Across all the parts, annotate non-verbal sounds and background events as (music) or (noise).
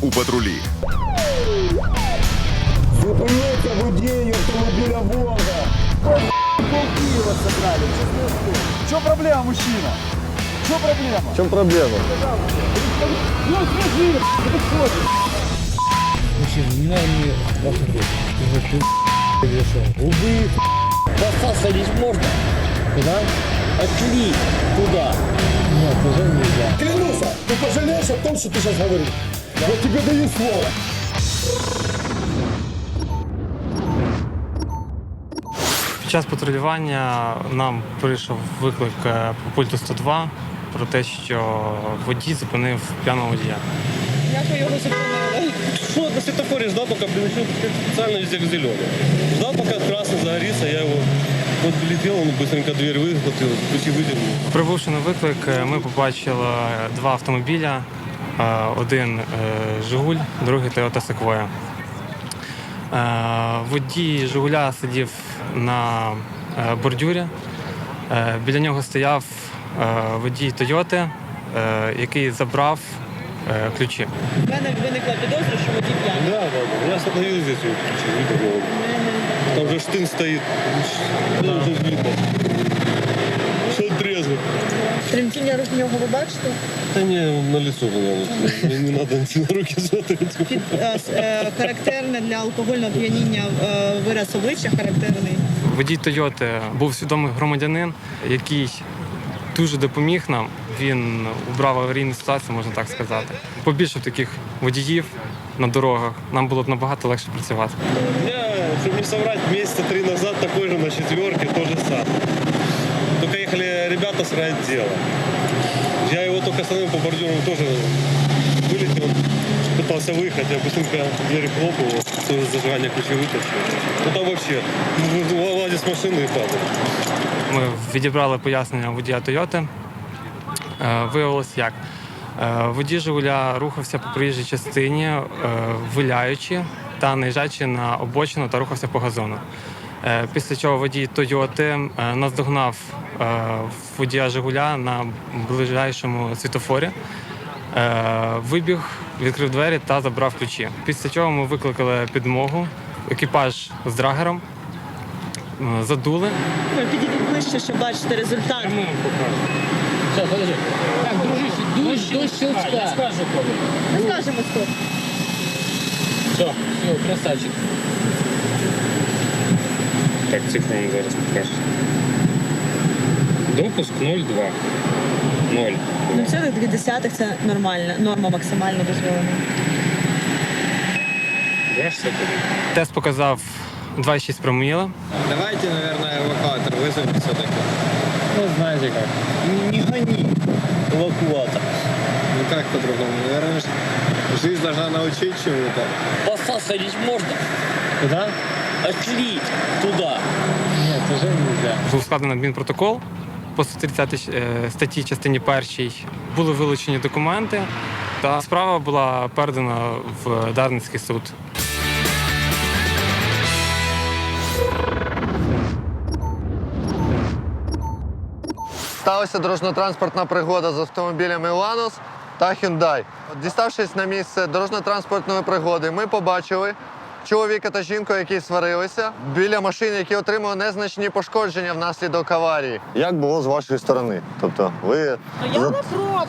у патрулі Зупиніться водію автомобіля Волга. Полкиева собрали, честное слово. Что проблема, мужчина? Что проблема? В чем проблема? Ну, скажи, что происходит? Мужчина, не надо мне вокруг. Ты же ты решил. Убей. Посад садись можно? Куда? Отли туда. Нет, уже нельзя. Клянусь, ты пожалеешь о том, что ты сейчас говоришь. Я тебе даю слово. Під час патрулювання нам прийшов виклик е, по пульту 102 про те, що водій зупинив п'яного водія. Як ви його зупинили? Шел на светофоре, ждал, пока прилетел специально везде к зеленому. Ждал, пока красный загорится, я его вот прилетел, он быстренько дверь выхватил, ключи выдернул. Прибувши на виклик, е, ми побачили два автомобіля: Е, один е, Жигуль, другий Toyota Sequoia. Е, Водій Жигуля сидів на е, бордюрі. Е, Біля нього стояв водій Тойоти, який забрав ключі. У мене виникла підозра, що водій п'яний. Да. Я остановил здесь, выдернул. Там же штын стоит. Ну, уже Тремтіння рук в нього ви бачите? Не, он на лицо гонял. Мне не надо на руки. Під, е, е, характерне для алкогольного п'яніння е, вираз обличчя характерний. Водій Тойоти був свідомий громадянин, який дуже допоміг нам. Він убрав аварійну ситуацію, можна так сказати. Побільше таких водіїв на дорогах нам було б набагато легше працювати. Меня, чтобы не соврать, месяца три назад такой же на четверке, то же самое. Только ехали ребята с райотдела. Я его только остановил по бордюру, тоже вылетел, пытался выехать, я быстренько двери хлопал, тоже зажигание ключи вытащил. Ну там вообще, вылазит с машины и падает. Ми відібрали пояснення водія Тойоти. Е, Виявилось як. Е, Водій Жигуля рухався по проїжджій частині, е, виляючи та наїжджаючи на обочину та рухався по газону. Е, Після чого водій Тойоти е, наздогнав е, водія Жигуля на ближайшому світофорі. Е, Вибіг, відкрив двері та забрав ключі. Після чого ми викликали підмогу, екіпаж з драгером, е, задули. Підійдіть ближче, щоб бачити результат. Сейчас, подожди. Так, дружище, до, щелчка. Я скажу кому. Ми скажемо стоп. Все, все, красавчик. Так, цифру зараз покажу. Допуск 0,2. 0. Ну це дві десятих це нормальна норма максимально дозволена. Бачите туди? Тест показав 2,6 проміла. Давайте, наверное, эвакуатор вызовем все-таки. Ну, знаете как. Не гони эвакуатор. Ну как по-другому? Наверное, ж- жизнь должна научить чему-то. Посад садись можно? Куди? Отли туда. Ні, це вже нельзя. Був складений адмінпротокол по 130 е, статті частині першій. Були вилучені документи, та справа була передана в Дарницький суд. Сталася дорожньо-транспортна пригода з автомобілями Ланос та Hyundai. Діставшись на місце дорожньо-транспортної пригоди, ми побачили чоловіка та жінку, які сварилися біля машини, які отримали незначні пошкодження внаслідок аварії. Як було з вашої сторони? Тобто, ви Ну, Я не просто, от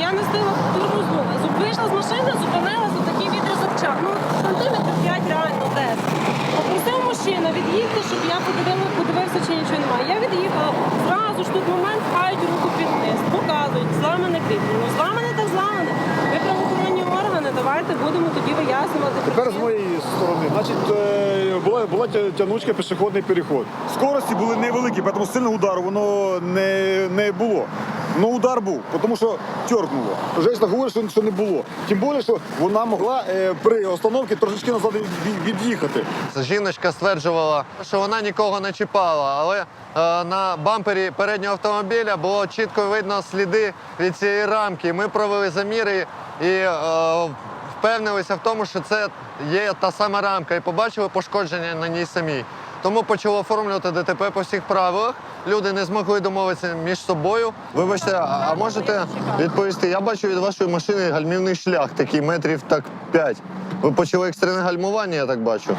я не стила тормознула. Зуп- Вийшла з машини, зупинилася такий відрізок часу. Ну, сантиметрів 5 реально десь. Попросив мужчину від'їхати, щоб я подивила, подивився, чи нічого немає. Я від'їхала, зразу ж тут момент пхають руку під низ, показують, зламане кріплення. Ну, зламане так зламане. Ви правоохоронні органи, давайте будемо тоді вияснювати. Тепер з моєї сторони, значить, е, була, була тянучка пішохідний переход. Скорості були невеликі, тому сильного удару воно не, не було. Ну удар був, тому що тьоркнуло. Жесть говорить, що, що не було. Тим більше, що вона могла е, при остановці трошечки назад від'їхати. Жіночка стверджувала, що вона нікого не чіпала, але е, на бампері переднього автомобіля було чітко видно сліди від цієї рамки. Ми провели заміри і е, впевнилися в тому, що це є та сама рамка, і побачили пошкодження на ній самій. Тому почали оформлювати ДТП по всіх правилах. Люди не змогли домовитися між собою. Вибачте, а можете відповісти? Я бачу від вашої машини гальмівний шлях, такий метрів так 5. Ви почали екстрене гальмування, я так бачу.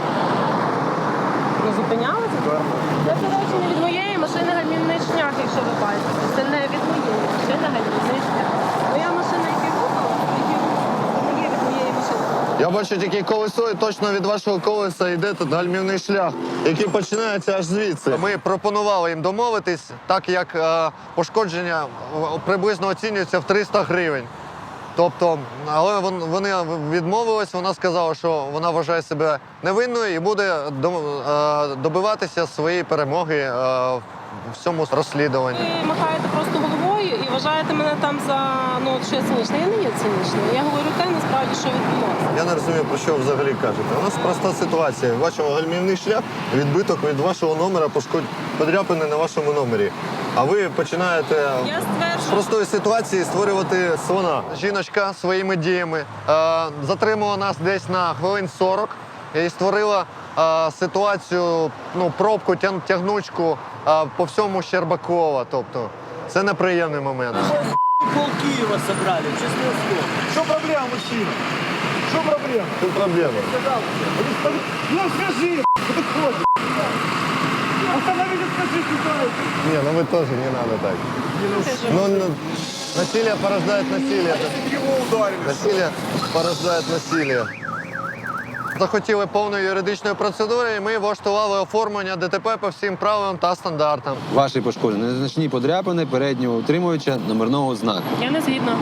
Не зупинялися? Це, до речі, не від моєї машини гальмівний шлях, якщо ви бачите. Це не від моєї машини гальмівний шлях. Моя машина, яка рухала, які рухала, не є від моєї машини. Я бачу тільки колесо, і точно від вашого колеса йде тут гальмівний шлях, який починається аж звідси. Ми пропонували їм домовитись, так як е, пошкодження е, приблизно оцінюється в 300 гривень. Тобто, але вон- вони відмовились, вона сказала, що вона вважає себе невинною і буде до- е, добиватися своєї перемоги е, в цьому розслідуванні. Ви махаєте вважаєте мене там за ну що я цинічна. Я не є цинічною. Я говорю те, насправді, що відбулося. Я не розумію, про що ви взагалі кажете. У нас проста ситуація. Бачимо гальмівний шлях, відбиток від вашого номера пошкодь подряпини на вашому номері. А ви починаєте Я з простої ситуації створювати слона. Жіночка своїми діями е, затримала нас десь на хвилин 40 і створила е, ситуацію, ну, пробку, тягнучку е, по всьому Щербакова. Тобто це неприємний момент. Пол Киева собрали, честное слово. Що проблема, мужчина? Що проблема? Тут проблема. Ну скажи, що ти хочеш? Остановите, скажи, кидають. Не, ну вы тоже не надо так. Ну, ну, насилие порождает насилие. Ударили. Насилие порождает насилие. Захотіли повної юридичної процедури, і ми влаштували оформлення ДТП по всім правилам та стандартам. Ваші пошкодження незначні подряпини переднього утримувача номерного знаку. я не згідна.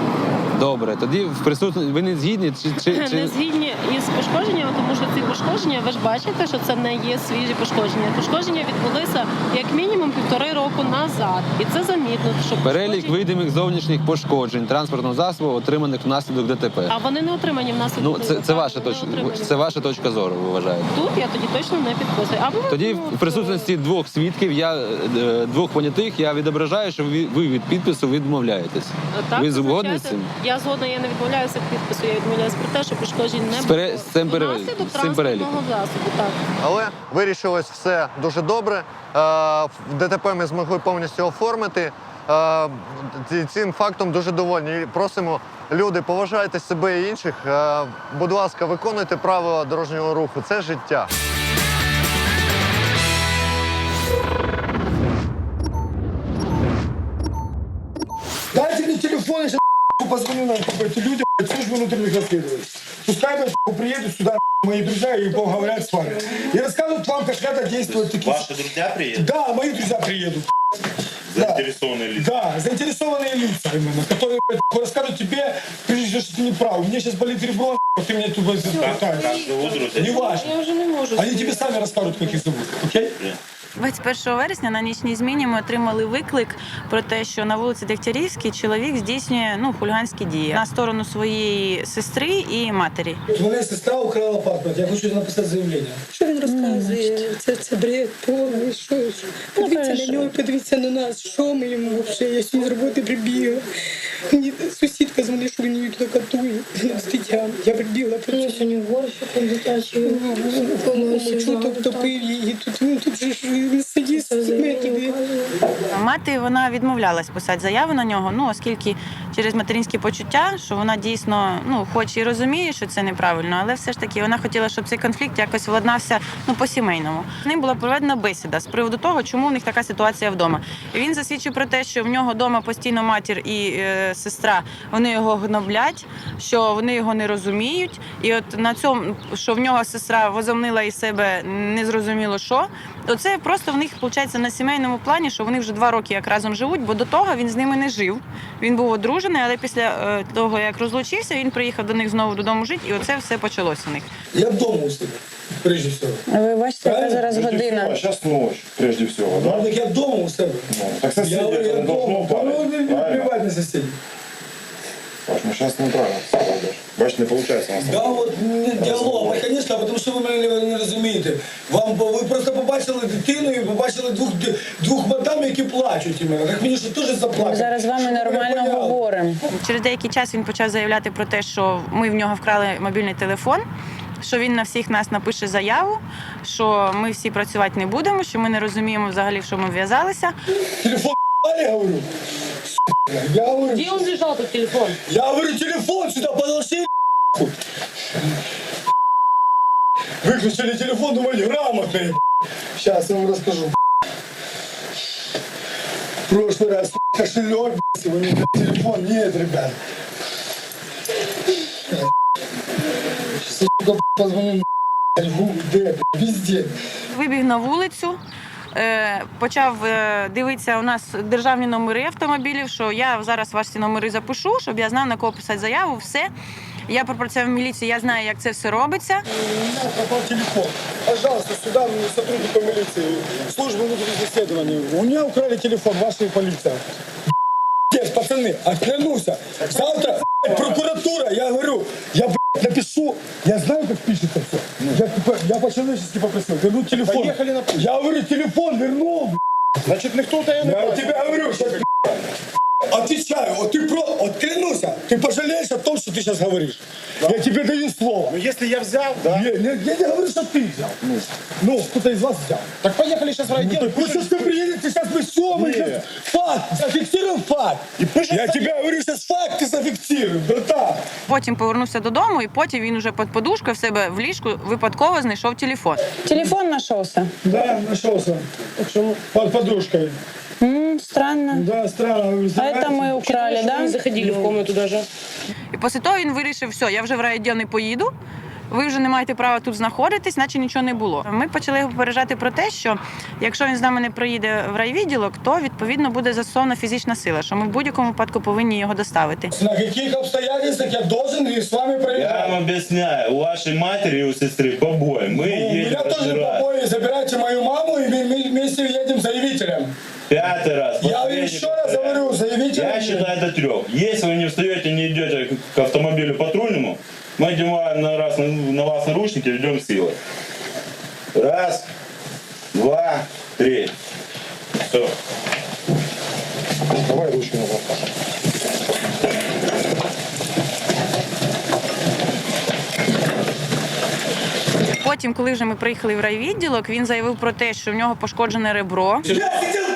Добре, тоді в присутності ви не згідні чи, (clears throat) чи, Не згідні із пошкодженнями, тому що ці пошкодження, ви ж бачите, що це не є свіжі пошкодження. Пошкодження відбулися як мінімум півтори року назад, і це замітно. Що перелік видимих зовнішніх пошкоджень транспортного засобу, отриманих внаслідок ДТП. А вони не отримані в нас. Ну це, це ваша точка. Це ваша точка зору. Ви вважаєте? Тут я тоді точно не підписую. Або Тоді ну, в присутності двох свідків я е, двох понятих я відображаю, що ви, ви від підпису відмовляєтесь. так, ви згодні з цим? Я згодна, я не відмовляюся від підпису. Я відмовляюся про те, що пошкоджень не було. з цим переліком, Внаслідок з цим переліком. транспортного засобу. Так. Але вирішилось все дуже добре. Е, в ДТП ми змогли повністю оформити. Е, Цим фактом дуже довольні. Просимо люди, поважайте себе і інших. Е, Будь ласка, виконуйте правила дорожнього руху. Це життя. Позвоню на эти люди, блядь, службу внутренних расследований. Пускай блядь, приедут сюда мои друзья и поговорят с вами. И расскажут вам, как надо действовать такие... Ваши друзья приедут? Да, мои друзья приедут. Заинтересованные лица. Да, заинтересованные лица именно, которые блядь, расскажут тебе, прежде всего, что ты не прав. У меня сейчас болит ребро, ты меня тут пытаешь. зовут друзей? Не важно. Я вже не можу. Они тебе сами расскажут, как их зовут, окей? 21 вересня на нічній зміні ми отримали виклик про те, що на вулиці Дегтярівській чоловік здійснює ну хуліганські дії на сторону своєї сестри і матері. Моя сестра украла паспорт, я хочу написать заявление. Що він розказує? Це, це бред повний. Що, що? Подивіться на нього, подивіться на нас. Що ми йому взагалі? Я сьогодні з роботи прибігла. Мені сусідка дзвонить, що він її туди катує. З дитям. Я прибігла. Ну. Чуток топили, і Тут, ну, тут же ж не сидіть з метрів. Мати вона відмовлялась писати заяву на нього. Ну оскільки через материнські почуття, що вона дійсно ну хоч і розуміє, що це неправильно, але все ж таки вона хотіла, щоб цей конфлікт якось владнався ну по сімейному. З ним була проведена бесіда з приводу того, чому в них така ситуація вдома. Він засвідчив про те, що в нього вдома постійно матір і е, сестра вони його гноблять, що вони його не розуміють. І от на цьому, що в нього сестра возомнила із себе незрозуміло що, то це просто в них виходить на сімейному плані, що вони вже два роки як разом живуть, бо до того він з ними не жив. Він був одружений. але після е, того, як розлучився, він приїхав до них знову додому жити, і оце все почалося у них. Я вдома у себе, прежде всього. Ви бачите, яка зараз година. А сейчас ночь, прежде всего, да? Ну, так я вдома у себе. Ну, так соседи Я я вдома. Ну, не, не на. Паш, ну сейчас неправильно ты Бачиш, не нас. Да, от не діалог, конечно, тому що ви мене не, розумієте. Вам ви просто побачили дитину і побачили двох двох мадам, які плачуть у мене. Так мені що теж заплакати. Зараз з вами нормально говоримо. Через деякий час він почав заявляти про те, що ми в нього вкрали мобільний телефон. Що він на всіх нас напише заяву, що ми всі працювати не будемо, що ми не розуміємо взагалі, в що ми в'язалися. Телефон я говорю. Сука, Я говорю, Где он лежал, тот телефон? я говорю, телефон сюда подложи. Выключили телефон, думали, грамотные. Сейчас я вам расскажу. В прошлый раз кошелек, сегодня телефон. Нет, ребят. Сука, позвоню где, везде. Вибіг на вулицю, е, почав е, дивитися у нас державні номери автомобілів, що я зараз ваші номери запишу, щоб я знав, на кого писати заяву, все. Я пропрацював в міліції, я знаю, як це все робиться. У меня пропал телефон. Пожалуйста, сюда мне сотрудников милиции, службы внутренних исследований. У меня украли телефон, ваша полиция. Здесь, пацаны, отклянусь. Завтра прокуратура, я говорю, я блядь, напишу, я знаю, как пишется все. Я, типа, я по-человечески попросил, верну телефон. Поехали на Я говорю, телефон вернул. Значит, никто то Я тебе говорю, что Отвечаю, вот ты про, вот клянусь, ты пожалеешь о том, что ты сейчас говоришь. Я тебе даю слово. Ну, если я взял, да? Не, не, я не говорю, что ты взял. Ну, кто-то из вас взял. Так поехали сейчас в райдел. Ну, так вы сейчас ты приедете, сейчас мы все, мы сейчас факт, зафиксируем факт. я тебе говорю, сейчас факты зафиксируем, братан. Потім повернувся додому, і потім він уже під подушкою в себе в ліжку випадково знайшов телефон. Телефон нашелся. Да, нашелся. Так что под подружкой. странно. Да, странно. А это мы украли, да? Заходили в комнату даже. І після того він вирішив, все, я вже в райвідділ не поїду. Ви вже не маєте права тут знаходитись, наче нічого не було. Ми почали його попереджати про те, що якщо він з нами не приїде в райвідділок, то відповідно буде застосована фізична сила, що ми в будь-якому випадку повинні його доставити. На каких обстоятельствах я должен и с вами Я проезжать? вам объясняю, у вашей матери и у сестры побои. Мы Ну, у едем меня тоже разбирать. побои. Забирайте мою маму и мы- мы вместе едем заявителем. Пятый раз. Я последний еще раз повторяю. говорю, заявителем. Я считаю до трех. Если вы не встаете, не идете к- к автомобилю патрульному, мы одеваем на, раз, на, на вас наручники, ведем силой. Раз, два, три. Все. Давай ручку назад. Потім, коли вже ми приїхали в райвідділок, він заявив про те, що в нього пошкоджене ребро. Я сидел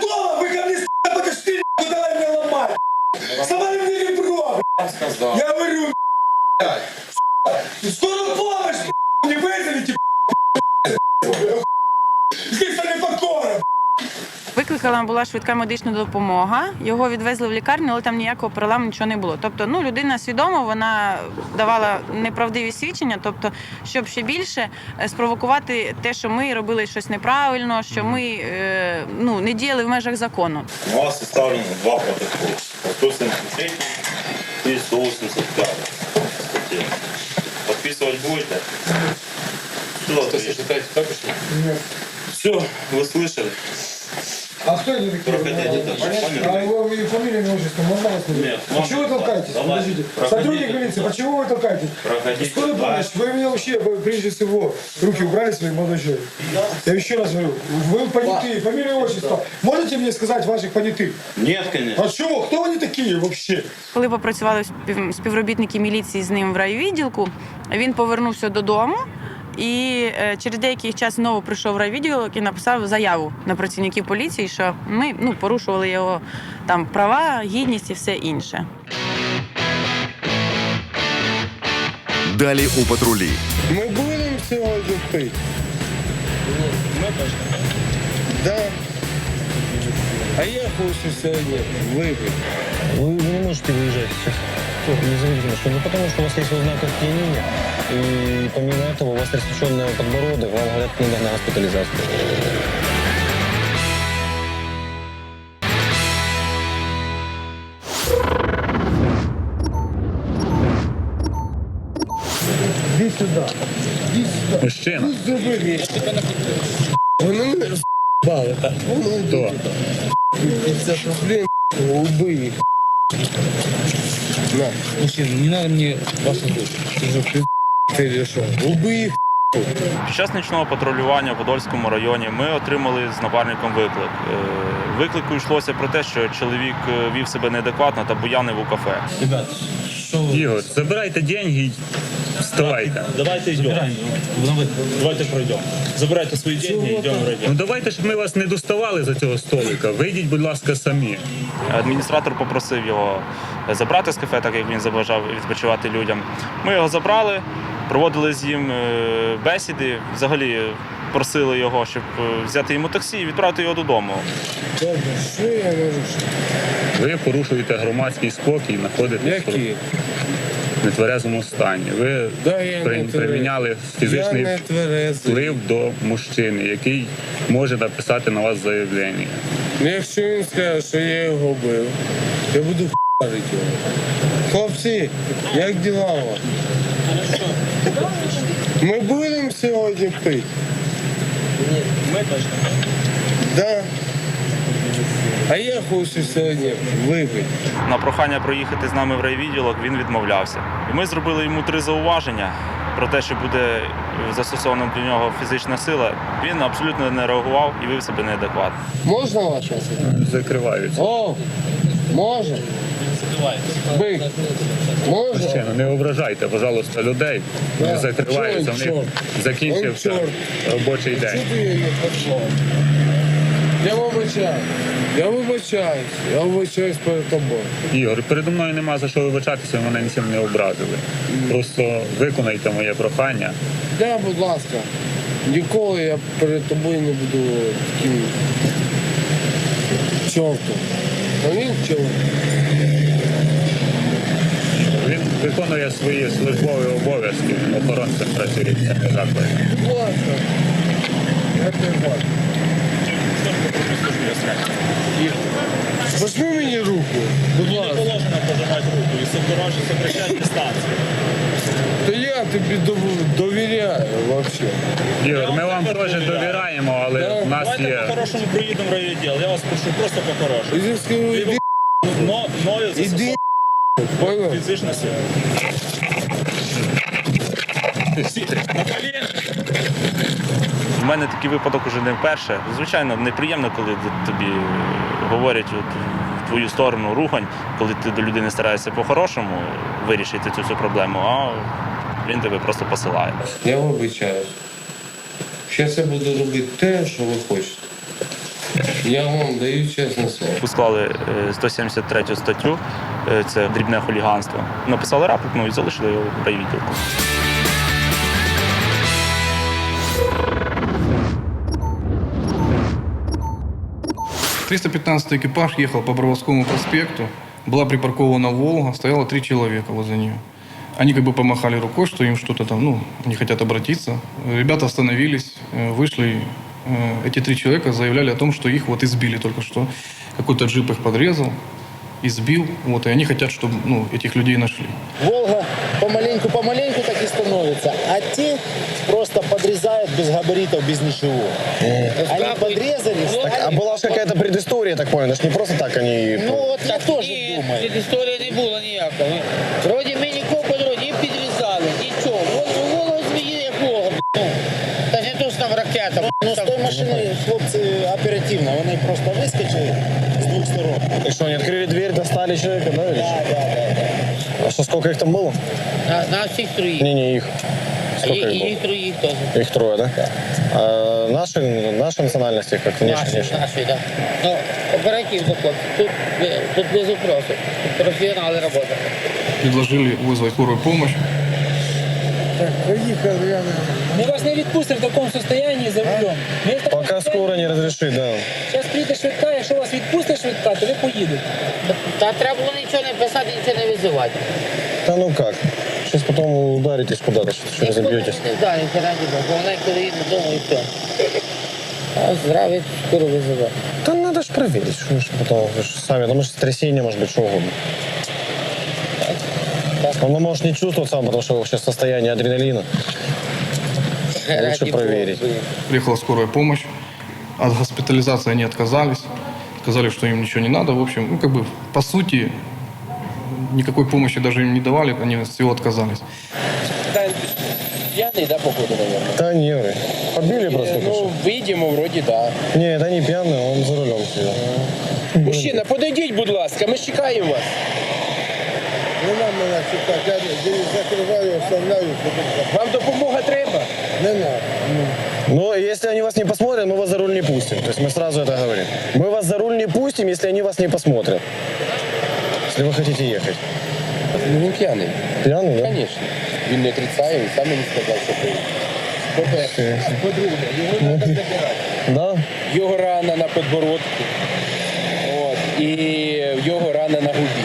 ребро. Я говорю, с***, скорую помощь не вызовите. Здесь не покора. Викликала була швидка медична допомога. Його відвезли в лікарню, але там ніякого переламу нічого не було. Тобто, ну людина свідомо вона давала неправдиві свідчення, тобто, щоб ще більше е, спровокувати те, що ми робили щось неправильно, що ми е, ну не діяли в межах закону. У вас составлено два протокола 173 и 185 статьи. Подписывать будете? Все, вы слышали? А кто это такие? Проходите дальше. А Фамилия. его и фамилия, имя, отчество, можно вас найти? Нет, Почему вы можно. толкаетесь? Давай. Подождите. Проходите Сотрудник милиции, дальше. почему вы толкаетесь? Проходите Скорая помощь, дальше. вы меня вообще, вы, прежде всего, руки убрали свои молодой человек. Я еще раз говорю, вы понятые, фамилия, отчество. Можете мне сказать ваших понятых? Нет, конечно. А чего? Кто они такие вообще? Коли попрацювали спів- співробітники міліції з ним в райвідділку, він повернувся додому. І е, через деякий час знову прийшов в райвідділок і написав заяву на працівників поліції, що ми ну, порушували його там права, гідність і все інше. Далі у патрулі. Мы будем сегодня пить? Да. А я хочу сегодня выпить. Вы, вы не можете выезжать сейчас. Независимо, что ну, потому что у вас есть ознак опьянения, И помимо этого у вас рассеченный подбородок, вам говорят, книга на госпитализацию. Иди сюда. Іди сюди. Мужчина. Ну, зроби. есть. тебе накрутив. Вони мене з***бали так. 50 рублей, убий їх. На. Мужчина, не надо мне вас душу. Ты же ты решил. Убий. Під час нічного патрулювання в Подольському районі ми отримали з напарником виклик. Е, Виклику йшлося про те, що чоловік е, вів себе неадекватно та буянив у кафе. Ребят, что вы? Ігор, забирайте деньги і вставайте. Давайте идем. Давайте пройдем. Забирайте свои деньги в район. Ну давайте, щоб ми вас не доставали за цього столика. Вийдіть, будь ласка, самі. Адміністратор попросив його забрати з кафе, так як він забажав відпочивати людям. Ми його забрали, проводили з ним е, бесіди. Взагалі просили його, щоб е, взяти йому таксі і відправити його додому. Добре, що я можу? Ви порушуєте громадський спокій, знаходитесь в нетверезому стані. Ви Да, я при- не приміняли Я фізичний не вплив до мужчини, який може написати на вас заявлення. Ну, Якщо він скаже, що я його бив, я буду х**рити його. Хлопці, як діла у вас? Ми будемо сьогодні пити? Ні, ми точно. Да. А я хочу сьогодні випити. На прохання проїхати з нами в райвідділок він відмовлявся. І ми зробили йому три зауваження про те, що буде е, застосована до нього фізична сила. Він абсолютно не реагував і вів себе неадекватно. Можна ваше? Закриваються. О, може. Бик. Може? Мужчина, не ображайте, пожалуйста, людей. Да. Не закриваються, в них чорт. закінчився чорт. робочий день. ти її не послав? Я вибачаюсь. Я вибачаюсь. Я вибачаюсь перед тобою. Ігор, передо мною нема за що вибачатися, ви мене нічим не образили. Просто виконайте моє прохання. Да, будь ласка. Ніколи я перед тобою не буду таким чортом. А він чорт. Виконує свої службові обов'язки охоронцем тебе бачу. Возьми мені руку, будь ласка. положено пожимать руку и дороже сокращать дистанцию. То я тобі дов- довіряю вообще. Ігор, ми вам теж довіряємо, але в нас Давайте є. по-хорошому приїдемо в райвідділ. Я вас прошу просто по-хорошому. Іди скажу, мною понял? Фізична сила. На коліна. У мене такий випадок уже не вперше. Звичайно, неприємно, коли тобі говорять от, в твою сторону рухань, коли ти до людини стараєшся по-хорошому вирішити цю всю проблему, а він тебе просто посилає. Я вибачаюсь. Зараз я буду робити те, що ви хочете. Я вам даю чесне слово. Склали е, 173 статтю, е, це дрібне хуліганство. Написали рапорт, ну і залишили його в райвідділку. — 315 экипаж ехал по Боровскому проспекту. Была припаркована «Волга», стояло три человека возле нее. Они как бы помахали рукой, что им что-то там, ну, не хотят обратиться. Ребята остановились, э, вышли. Э, Эти три человека заявляли о том, что их вот избили только что. Какой-то джип их подрезал, избил. Вот, и они хотят, чтобы ну, этих людей нашли. Волга помаленьку-помаленьку так и становится, а те просто подрезают без габаритов, без ничего. Они подрезали, Так, а була ж якась предісторія, так понял, ж не просто так вони... ну вот я тоже думаю. Історії не було ніякого. Вроді ми нікого по дорозі не підрізали, нічого. Голову голову змії якого, ну. Та не то, що там ракета. Ну, з тої машини хлопці оперативно, вони просто вискочили З двох сторон. Так що, вони відкрили двері, достали чоловіка, да? или Да, що? да, да, да. А що, скільки їх там було? На, на всіх троїх. Ні, ні, їх. А Скільки і, їх було? і троїх теж. Их трое, да? А наши, наши национальности, как внешне, Наші, внешне. наші, так. Ну, оперативно, хлопці. Тут, ви- тут без вопросу. Тут професіонали працюють. Предложили вызвать скорую помощь. Поїхали, я Ми вас не відпустимо в такому стані за рулем. Ми в такому Пока скоро не разрешит, да. Зараз прийде швидка, якщо вас відпустить швидка, то ви поїдете. Та треба було нічого не писати, нічого не визивати. Да ну как? Сейчас потом ударитесь куда-то, что разобьетесь. Не знаю, ніхера не було. Головне, коли їду додому і все. А здравий скоро визивати. Да надо ж проверить, что ж потом вы ж сами, потому что трясение может быть что угодно. Так Он может не чувствовать сам, потому что сейчас состояние адреналина. Лучше (laughs) проверить. Приехала скорая помощь. От госпитализации они отказались. Сказали, что им ничего не надо. В общем, ну, как бы, по сути, никакой помощи даже им не давали, они от всего отказались. Пьяный, да, походу, наверное? Да не, вроде. Побили просто. Ну, видимо, вроді да. Не, это не пьяный, он за рулем сидел. Мужчина, подойдіть, будь ласка, ми ж чекаємо вас. Не нам мене чекати, я закриваю, оставляю. Вам допомога треба? Не надо. Но если они вас не посмотрят, мы вас за руль не пустим. То есть мы сразу это говорим. Мы вас за руль не пустим, если они вас не посмотрят. Если вы хотите ехать. Ну, він п'яний. Пьяный, да? Звісно. Він не отрицає, він сам мені сказав, що пив. По-перше. По-друге, його треба забирати. Да? Його рана на подбородку. От. І його рана на губі.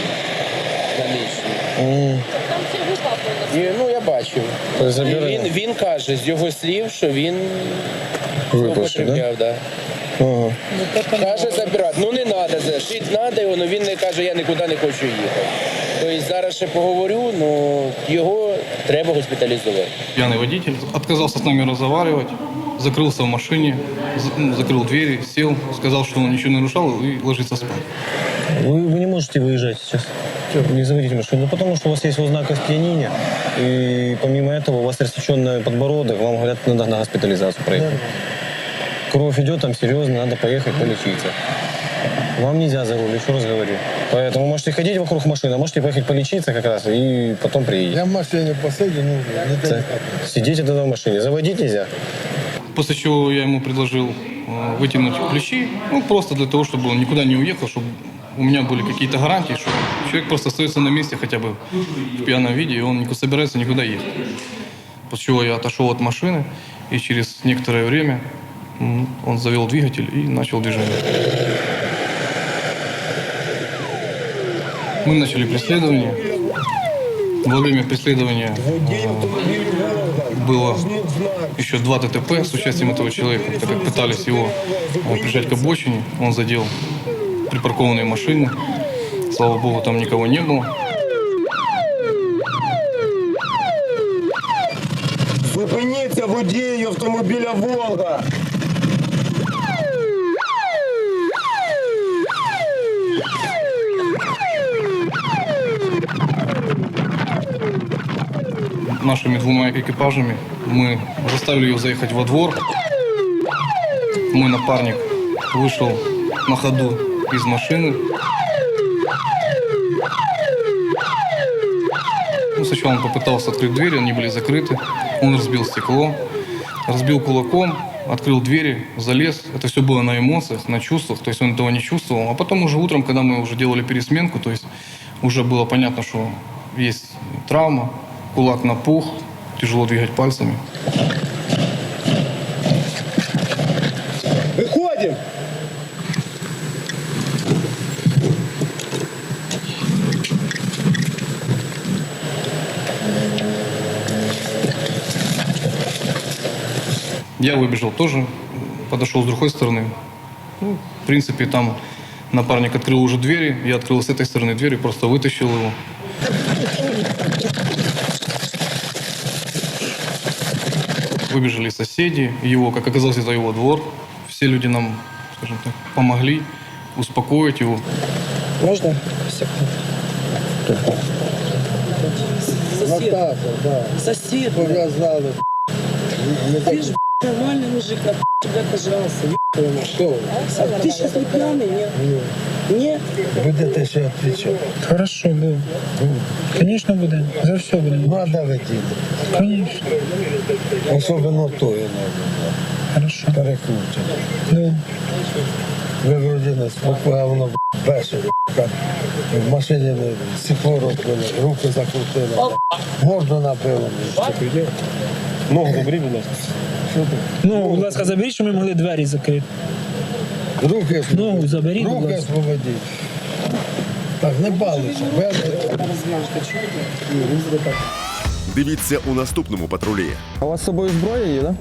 На нижній. І, ну, я бачив. І він, він каже з його слів, що він Випивши, да? да? Ага. Каже забирати. Ну не треба, жити треба його, але він не каже, я нікуди не хочу їхати. Тобто зараз ще поговорю, ну його треба госпіталізувати. Пьяный водитель отказался с нами разговаривать, закрылся в машине, за- закрыл двери, сел, сказал, что он ничего не нарушал и ложится спать. Вы, вы не можете выезжать сейчас. Не заводите машину. Ну, потому что у вас есть ознак опьянения. И помимо этого у вас рассеченный подбородок. Вам говорят, надо на госпитализацию проехать. Кровь идет там серьезно, надо поехать полечиться. Вам нельзя за руль, еще раз говорю. Поэтому можете ходить вокруг машины, можете поехать полечиться как раз и потом приедете. Я в машине посидел, ну, не Сидите тогда в машине. Заводить нельзя. После чего я ему предложил э, вытянуть ключи, ну, просто для того, чтобы он никуда не уехал, чтобы у меня были какие-то гарантии, что человек просто остается на месте хотя бы в пьяном виде, и он не собирается никуда ехать. После чего я отошел от машины, и через некоторое время он завел двигатель и начал движение. Мы начали преследование. Во время преследования э, было еще два ДТП с участием этого человека, так как пытались его э, прижать к обочине. Он задел припаркованные машины. Слава богу, там никого не было. Зупиніться водію автомобіля Волга. Нашими двумя экипажами мы заставили его заехать во двор. Мой напарник вышел на ходу из машины. Ну, сначала он попытался открыть двери, они были закрыты. Он разбил стекло, разбил кулаком, открыл двери, залез. Это все было на эмоциях, на чувствах, то есть он этого не чувствовал. А потом уже утром, когда мы уже делали пересменку, то есть уже было понятно, что есть травма, кулак напух, тяжело двигать пальцами. Виходимо. Я выбежал тоже, подошел с другой стороны. Ну, в принципе, там напарник открыл уже двери, я открыл с этой стороны двери, просто вытащил его. Выбежали соседи, его, как оказалось, это его двор. Все люди нам, скажем так, помогли успокоить его. Можно? Наташа, да. Сосед. Ты же нормальный мужик, на тебя, пожалуйста. Что? А ты сейчас не пьяный, нет? Нет? Будете ще відповідати. Хорошо, буде. Конечно, буде. За все буде. Надо водити. Конечно. Особливо тою надо. Хорошо. Перекручено. Да. Ви вроді не спокійно, воно беше. В машині не стекло розбили, руки закрутили. Морду набило. Ногу добрі, будь ласка. Ну, будь ласка, заберіть, щоб ми могли двері закрити. Руки Ногу заберіть, будь Руки ласка. освободіть. Так, не балися. Дивіться у наступному патрулі. А у вас з собою зброя є, так?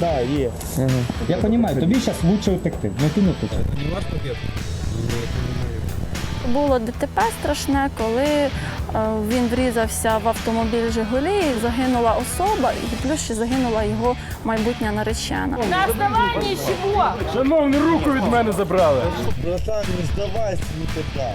Так, є. Я розумію, тобі зараз лучше втекти. Ну ти не втечеш. Не ваш пакет? Було ДТП страшне, коли е, він врізався в автомобіль Жигулі, і загинула особа, і плюс ще загинула його майбутня наречена. На основанні чого? Шановні, руку від мене забрали. Братан, не здавайся ніколи.